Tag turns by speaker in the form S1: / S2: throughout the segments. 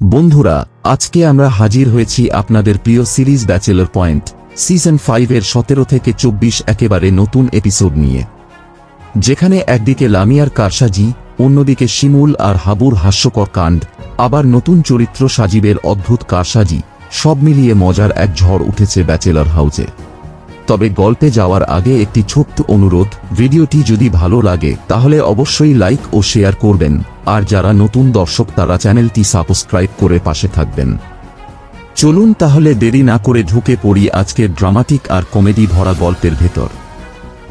S1: বন্ধুরা, আজকে আমরা হাজির হয়েছি আপনাদের প্রিয় সিরিজ ব্যাচেলর পয়েন্ট, সিজন ফাইভের সতেরো থেকে চব্বিশ একেবারে নতুন এপিসোড নিয়ে। যেখানে একদিকে লামিয়ার কারসাজি, অন্যদিকে শিমুল আর হাবুর হাস্যকর কাণ্ড, আবার নতুন চরিত্র সাজিবের অদ্ভুত কারসাজি, সব মিলিয়ে মজার এক ঝড় উঠেছে ব্যাচেলর হাউজে। তবে গল্পে যাওয়ার আগে একটি ছোট্ট অনুরোধ, ভিডিওটি যদি ভালো লাগে, তাহলে অবশ্যই লাইক ও শেয়ার করবেন। আর যারা নতুন দর্শক তারা চ্যানেলটি সাবস্ক্রাইব করে পাশে থাকবেন। চলুন তাহলে দেরি না করে ঢুকে পড়ি আজকের ড্রামাটিক আর কমেডি ভরা গল্পের ভেতর।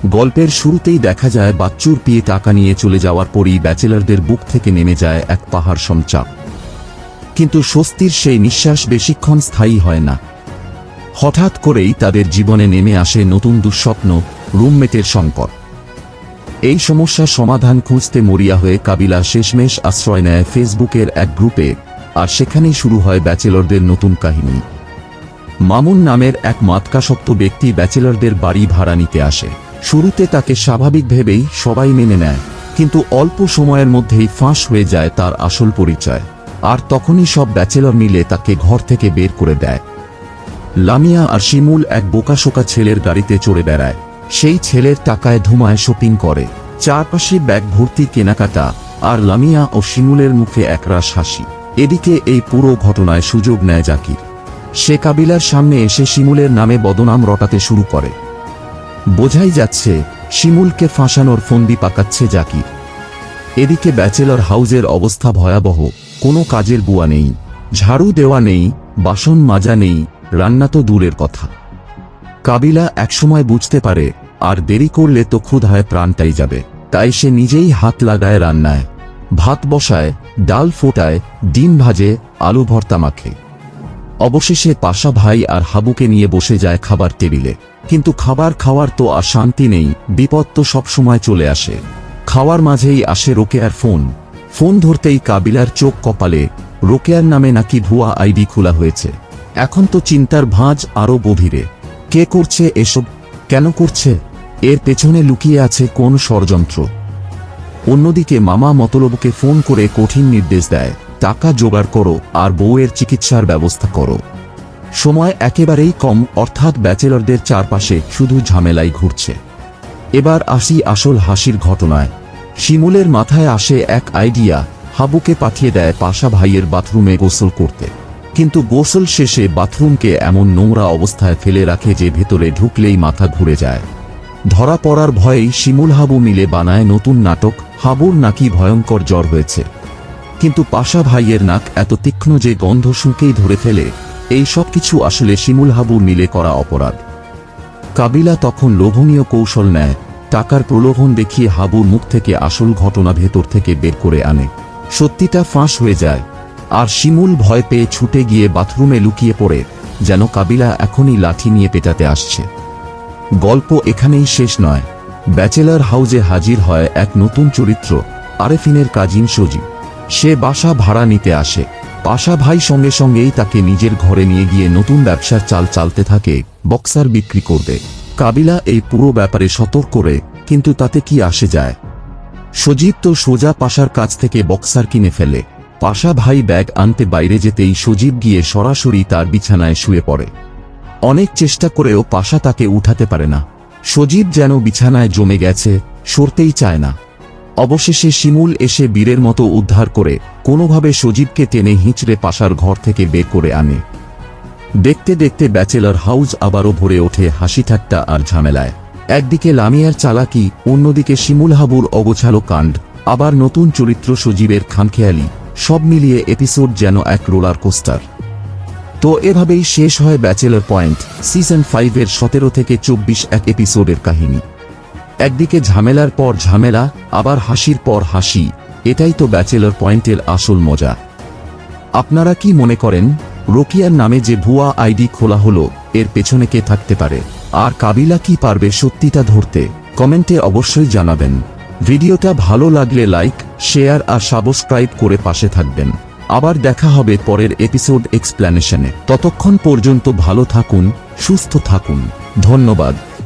S1: গল্পের শুরুতেই দেখা যায়, বাচ্চুর পিয়ে টাকা নিয়ে চলে যাওয়ার পরই ব্যাচেলরদের বুক থেকে নেমে যায় এক পাহাড় সমচাপ। কিন্তু স্বস্তির সেই নিঃশ্বাস বেশিক্ষণ স্থায়ী হয় না। হঠাৎ করেই তাদের জীবনে নেমে আসে নতুন দুঃস্বপ্ন, রুমমেটের সংকট। এই সমস্যার সমাধান খুঁজতে মরিয়া হয়ে কাবিলা শেষমেশ আশ্রয় নেয় ফেসবুকের এক গ্রুপে, আর সেখানেই শুরু হয় ব্যাচেলরদের নতুন কাহিনী। মামুন নামের এক মাতকাসক্ত ব্যক্তি ব্যাচেলরদের বাড়ি ভাড়া নিতে আসে। শুরুতে তাকে স্বাভাবিক ভেবেই সবাই মেনে নেয়, কিন্তু অল্প সময়ের মধ্যেই ফাঁস হয়ে যায় তার আসল পরিচয়, আর তখনই সব ব্যাচেলর মিলে তাকে ঘর থেকে বের করে দেয়। লামিয়া আর শিমুল এক বোকাশোকা ছেলের গাড়িতে চড়ে বেড়ায়। সেই ছেলের টাকায় ধুমায় শপিং করে। চারপাশে ব্যাগ ভর্তি কেনাকাটা আর লামিয়া ও শিমুলের মুখে একরাশ হাসি। এদিকে এই পুরো ঘটনায় সুযোগ নেয় জাকির। সে কাবিলার সামনে এসে শিমুলের নামে বদনাম রটাতে শুরু করে। বোঝাই যাচ্ছে, শিমুলকে ফাঁসানোর ফন্দি পাকাচ্ছে জাকির। এদিকে ব্যাচেলর হাউজের অবস্থা ভয়াবহ, কোনো কাজের বুয়া নেই, ঝাড়ু দেওয়া নেই, বাসন মাজা নেই, রান্না তো দূরের কথা। কাবিলা একসময় বুঝতে পারে, আর দেরি করলে তো ক্ষুধায় প্রাণটাই যাবে। তাই সে নিজেই হাত লাগায় রান্নায়। ভাত বসায়, ডাল ফোটায়, ডিম ভাজে, আলু ভর্তা মাখে। অবশেষে পাশা ভাই আর হাবুকে নিয়ে বসে যায় খাবার টেবিলে। কিন্তু খাবার খাওয়ার তো আর শান্তি নেই, বিপদ তো সবসময় চলে আসে। খাওয়ার মাঝেই আসে রোকেয়ার ফোন। ফোন ধরতেই কাবিলার চোখ কপালে, রোকেয়ার নামে নাকি ভুয়া আইডি খোলা হয়েছে। এখন তো চিন্তার ভাঁজ আরও গভীরে। কে করছে এসব? কেন করছে? এর পেছনে লুকিয়ে আছে কোন ষড়যন্ত্র? অন্যদিকে মামা মতলবকে ফোন করে কঠিন নির্দেশ দেয়, টাকা জোগাড় করো আর বউয়ের চিকিৎসার ব্যবস্থা করো। সময় একেবারেই কম, অর্থাৎ ব্যাচেলরদের চারপাশে শুধু ঝামেলাই ঘুরছে। এবার আসি আসল হাসির ঘটনায়। শিমুলের মাথায় আসে এক আইডিয়া, হাবুকে পাঠিয়ে দেয় পাশা ভাইয়ের বাথরুমে গোসল করতে। কিন্তু গোসল শেষে বাথরুমকে এমন নোংরা অবস্থায় ফেলে রাখে যে ভেতরে ঢুকলেই মাথা ঘুরে যায়। ধরা পড়ার ভয়েই শিমুল হাবু মিলে বানায় নতুন নাটক, হাবুর নাকি ভয়ঙ্কর জ্বর হয়েছে। কিন্তু পাশা ভাইয়ের নাক এত তীক্ষ্ণ যে গন্ধ শুঁকেই ধরে ফেলে, এই সব কিছু আসলে শিমুল হাবুর মিলে করা অপরাধ। কাবিলা তখন লোভনীয় কৌশল নেয়, টাকার প্রলোভন দেখিয়ে হাবুর মুখ থেকে আসল ঘটনা ভেতর থেকে বের করে আনে। সত্যিটা ফাঁস হয়ে যায় আর শিমুল ভয় পেয়ে ছুটে গিয়ে বাথরুমে লুকিয়ে পড়ে, যেন কাবিলা এখনই লাঠি নিয়ে পেটাতে আসছে। গল্প এখানেই শেষ নয়। ব্যাচেলার হাউজে হাজির হয় এক নতুন চরিত্র, আরেফিনের কাজিন সজীব। সে বাসা ভাড়া নিতে আসে। পাশা ভাই সঙ্গে সঙ্গেই তাকে নিজের ঘরে নিয়ে গিয়ে নতুন ব্যবসার চাল চালতে থাকে, বক্সার বিক্রি করবে। কাবিলা এই পুরো ব্যাপারে সতর্ক করে, কিন্তু তাতে কি আসে যায়? সজীব তো সোজা পাশার কাছ থেকে বক্সার কিনে ফেলে। পাশা ভাই ব্যাগ আনতে বাইরে যেতেই সজীব গিয়ে সরাসরি তার বিছানায় শুয়ে পড়ে। অনেক চেষ্টা করেও পাশা তাকে উঠাতে পারে না। সজীব যেন বিছানায় জমে গেছে, সরতেই চায় না। অবশেষে শিমুল এসে বীরের মতো উদ্ধার করে কোনোভাবে সজীবকে টেনে হিঁচড়ে পাশার ঘর থেকে বের করে আনে। দেখতে দেখতে ব্যাচেলর হাউস আবারও ভরে ওঠে হাসি ঠাট্টা আর ঝামেলায়। একদিকে লামিয়ার চালাকি, অন্যদিকে শিমুল হাবুর অগোছালো কাণ্ড, আবার নতুন চরিত্র সজীবের খামখেয়ালি সব মিলিয়ে এপিসোড যেন এক রোলার কোস্টার। তো এভাবেই শেষ হয় ব্যাচেলর পয়েন্ট, সিজন ফাইভের সতেরো থেকে চব্বিশ এক এপিসোডের কাহিনী। একদিকে ঝামেলার পর ঝামেলা, আবার হাসির পর হাসি, এটাই তো ব্যাচেলর পয়েন্টের আসল মজা। আপনারা কি মনে করেন, রোকিয়ার নামে যে ভুয়া আইডি খোলা হলো, এর পেছনে কে থাকতে পারে? আর কাবিলা কি পারবে সত্যিটা ধরতে? কমেন্টে অবশ্যই জানাবেন। ভিডিওটা ভালো লাগলে লাইক, শেয়ার আর সাবস্ক্রাইব করে পাশে থাকবেন। আবার দেখা হবে পরের এপিসোড এক্সপ্ল্যানেশনে। ততক্ষণ পর্যন্ত ভালো থাকুন, সুস্থ থাকুন। ধন্যবাদ।